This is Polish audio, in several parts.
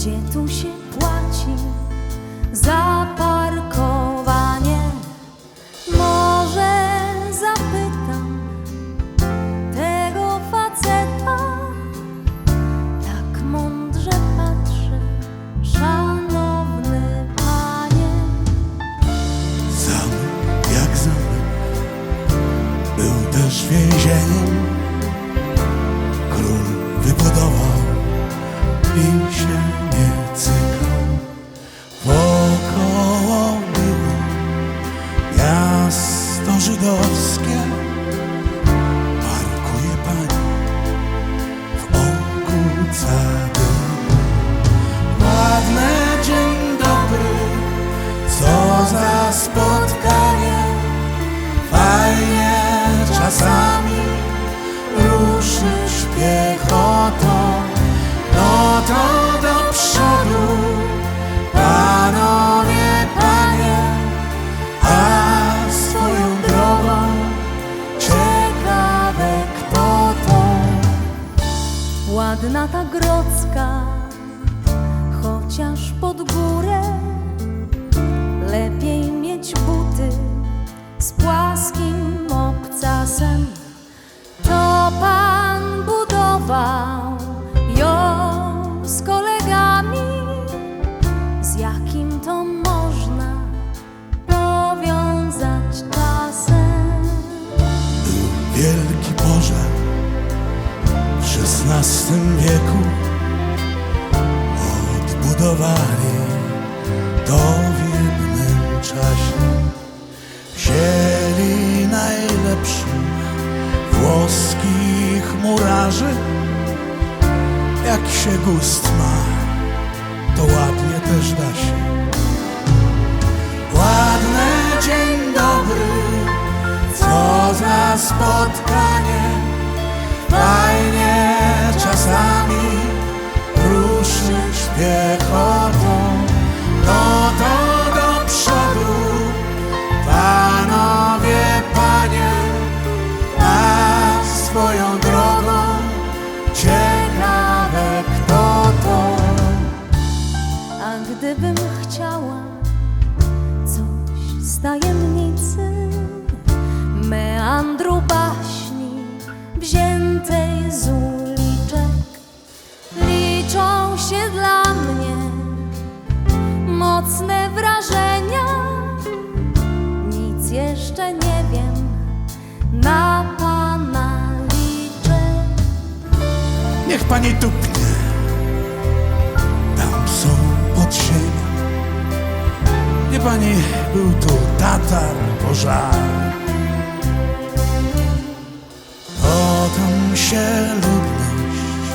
Gdzie tu się płaci za parkowanie? Może zapytam tego faceta. Tak mądrze patrzy, szanowny panie. Zamek jak zamek Był też więzieniem Król wybudował I się wielki pożar w XVI wieku. Odbudowali to w jednym czasie. Wzięli najlepszych włoskich murarzy. Jak się gust ma, to ładnie też da się. Piechotą No to do przodu, panowie, panie A swoją drogą ciekawe kto to. A gdybym chciała coś z tajemnicy meandru baśni nie wiem, na pana liczę. Niech pani tupnie. Tam są podziemia. Nie pani, był tu tatar, pożar. Potem się ludność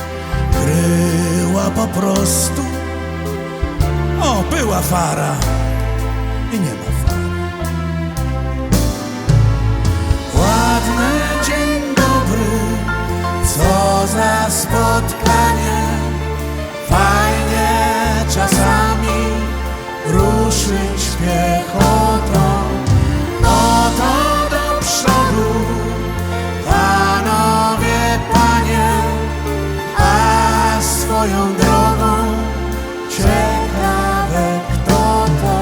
kryła po prostu. O, była fara i nie ma za spotkanie. Fajnie czasami ruszyć piechotą. No to do przodu, panowie, panie A swoją drogą ciekawe kto to.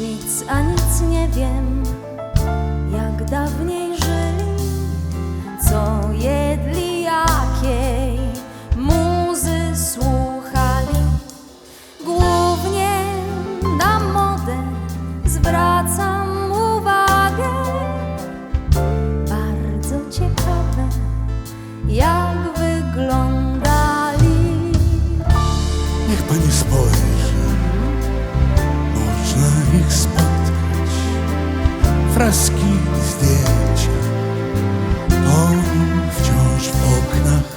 Nic a nic nie wiem, jak dawniej Niech pani spojrzy, można ich spotkać. Freski, zdjęcia, oni wciąż w oknach,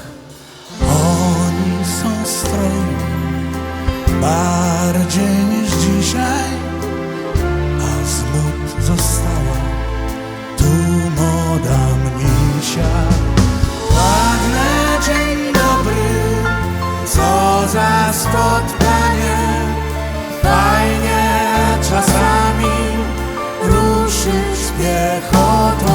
oni są strojni spotkanie. Fajnie czasami ruszyć piechotą.